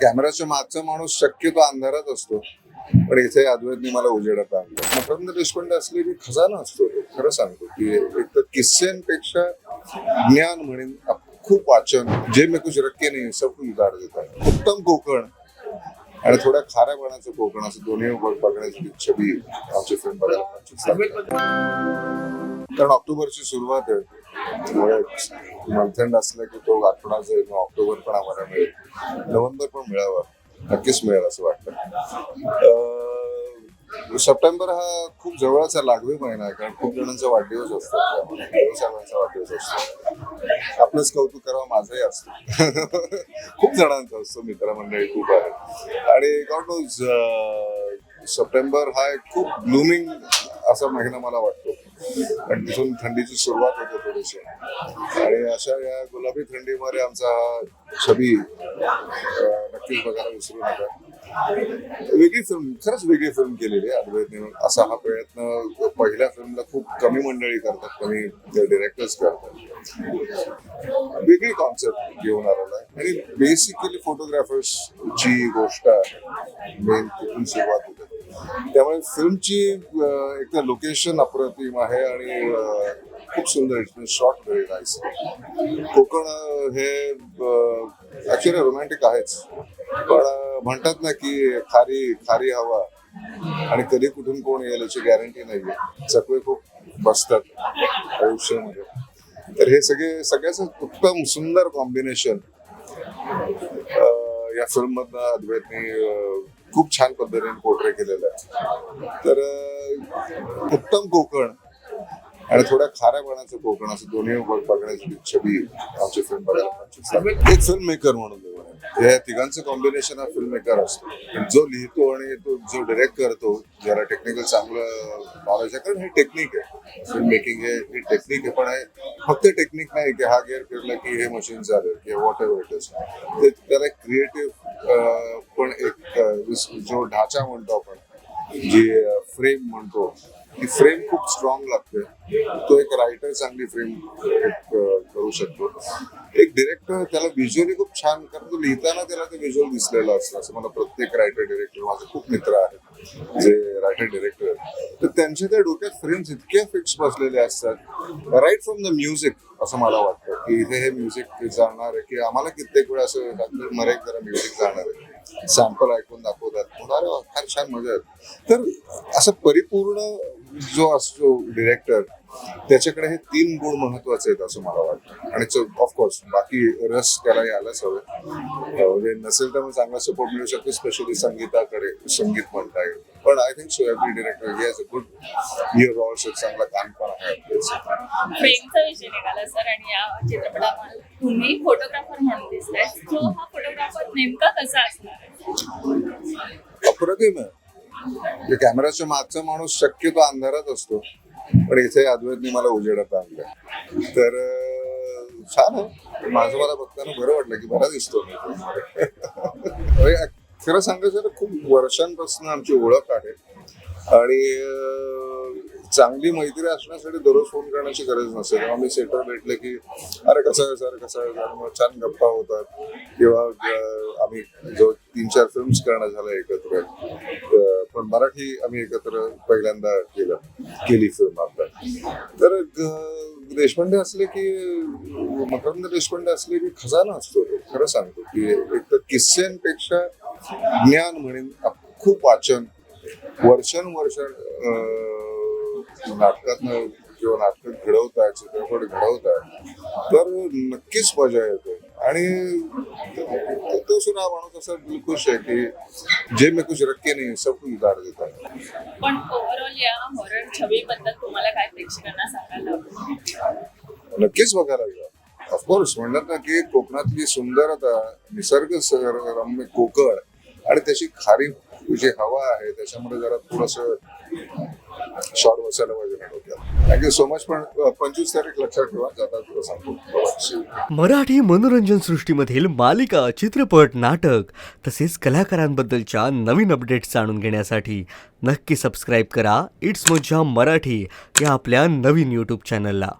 कॅमेराच्या मागचा माणूस शक्यतो अंधारात असतो. पण इथे अद्वैतने मला उजेडात आणलं. मकरंद देशपांडे असले की खजाना असतो. खरं सांगतो की एक तर किस्सेंपेक्षा ज्ञान म्हणेन खूप वाचन. जे मी कुछ रक्के नाही सब कुछ उधार देतात उत्तम कोकण आणि थोड्या खाऱ्या पाण्याचं कोकण असं दोन्ही बघण्याची छबी आमची फिल्म बघायला कारण ऑक्टोबरची सुरुवात आहे. त्यामुळे मंथेंड असलं की तो आठवडा जाईल ऑक्टोबर पण आम्हाला मिळेल. नोव्हेंबर पण मिळावा. नक्कीच मिळेल असं वाटतं. सप्टेंबर हा खूप जवळचा लागवी महिना आहे कारण खूप जणांचा वाढदिवस असतो. त्यामुळे सर्वांचा वाढदिवस असतो. आपलंच कौतुक करावं माझंही असतं. खूप जणांचा असतो मित्रमंडळी खूप आहे आणि गॉड नोज सप्टेंबर हा एक खूप ब्लुमिंग असा महिना मला वाटतो. आणि तिथून थंडीची सुरुवात होते थोडीशी. आणि अशा या गुलाबी थंडीमध्ये आमचा हा छबी नक्कीच बघायला विसरू नका. वेगळी फिल्म खरंच वेगळी फिल्म केलेली आहे अद्वैतने असा हा प्रयत्न पहिल्या फिल्मला खूप कमी मंडळी करतात कमी डिरेक्टर्स करतात. वेगळी कॉन्सेप्ट घेऊन आलेला आहे. आणि बेसिकली फोटोग्राफर्सची गोष्ट आहे. मेन तिथून सुरुवात त्यामुळे फिल्मची एक तर लोकेशन अप्रतिम आहे आणि खूप सुंदर शॉर्ट व्हेरी नाईस कोकण हे ॲक्च्युली रोमॅन्टिक आहेच. पण म्हणतात ना की खारी खारी हवा. आणि कधी कुठून कोण येईल याची गॅरंटी नाहीये. चकवे खूप बसतात आयुष्यामध्ये. तर हे सगळे सगळ्याच उत्तम सुंदर कॉम्बिनेशन या फिल्म मधनं अद्वैतनी खूप छान पद्धतीने पोर्ट्रे केलेलं आहे. तर उत्तम कोकण आणि थोड्या खाऱ्या पाण्याचं कोकण असं दोन्ही बघ- बघण्याची छबी आमची फिल्म बघायला. एक फिल्म मेकर म्हणून या तिघांचं कॉम्बिनेशन हा फिल्म मेकर असतो. जो लिहितो आणि तो जो डिरेक्ट करतो ज्याला टेक्निकल चांगलं नॉलेज आहे. कारण हे टेक्निक आहे. फिल्म मेकिंग हे ही टेक्निक आहे पण हे फक्त टेक्निक नाही की हा गिअर फिरला की हे मशीन चालेल किंवा वॉट एव्हर इट इज ते त्याला क्रिएटिव्ह पण एक जो ढाचा म्हणतो आपण जी फ्रेम म्हणतो ती फ्रेम खूप स्ट्रॉंग लागते. तो एक रायटर चांगली फ्रेम करू शकतो. एक डिरेक्टर त्याला व्हिज्युअली खूप छान कारण तो लिहिताना त्याला ते व्हिज्युअल दिसलेलं असतं असं मला प्रत्येक रायटर डिरेक्टर माझे खूप मित्र आहेत जे रायटर डिरेक्टर तर त्यांच्या त्या डोक्यात फ्रेम्स इतक्या फिक्स बसलेले असतात राईट फ्रॉम द म्युझिक असं मला वाटतं. की इथे हे म्युझिक जाणार आहे की आम्हाला कित्येक वेळा असं डॉक्टर मरेक जरा म्युझिक जाणार आहे. सॅम्पल ऐकून दाखवतात. म्हणून फार छान मजा येते तर असं परिपूर्ण जो असतो डिरेक्टर त्याच्याकडे हे तीन गुण महत्त्वाचे आहेत असं मला वाटतं. आणि ऑफकोर्स बाकी रस त्याला यायलाच हवे. म्हणजे नसेल तर मग चांगला सपोर्ट मिळू शकतो स्पेशली संगीताकडे संगीत म्हणता येईल. पण I think so every director he has a good year also चांगला काम पण आहे. प्रेमचा विषय निघाला सर आणि या चित्रपटामध्ये तुम्ही फोटोग्राफर म्हणून दिसताय. तो हा फोटोग्राफर नेमका कसा असणार? अप्रतिम आहे. कॅमेराच्या मागचा माणूस शक्यतो अंधारात असतो पण इथे अद्वैतने मला उजेडात आणलं तर छान आहे. माझं मला बघताना बरं वाटलं की बरा दिसतो. खरं सांगायचं तर खूप वर्षांपासून आमची ओळख आहे. आणि चांगली मैत्री असण्यासाठी दररोज फोन करण्याची गरज नसते तेव्हा मी सेटर भेटले की अरे कसं आहे सर कसं आहे सर मग छान गप्पा होतात. किंवा आम्ही जो तीन चार फिल्म्स करणं झालं एकत्र. पण मराठी आम्ही एकत्र पहिल्यांदा केलं. केली फिल्म आपल्या तर देशपांडे असले की मकरंद देशपांडे असले की खजाना असतो खरं सांगतो की एक तर किस्स्यांपेक्षा ज्ञान म्हणेन खूप वाचन वर्षानुवर्ष नाटकातनं किंवा नाटक घडवताय चित्रपट घडवताय तर नक्कीच मजा येते. आणि तो सुद्धा माणूस असा दिलखुश आहे की जे मी कुछ रक्के नाही सब कुछ उधार देतात पण ओव्हरऑल या हॉरर छबीबद्दल तुम्हाला काय प्रेक्षकांना सांगायला नक्कीच बघायला गेलं ऑफकोर्स म्हणतात ना की कोकणातली सुंदरता निसर्ग रम्य कोकण आणि त्याची खारी जी हवा आहे त्याच्यामुळे जरा थोडस शॉर्ट बसायला पाहिजे थँक्यू सो मच पण पंचवीस तारीख लक्षात ठेवा जाता तुला सांगतो. मराठी मनोरंजन सृष्टीमधील मालिका चित्रपट नाटक तसेच कलाकारांबद्दलच्या नवीन अपडेट्स जाणून घेण्यासाठी नक्की सबस्क्राईब करा. इट्स मज्जा मराठी या आपल्या नवीन यूट्यूब चॅनलला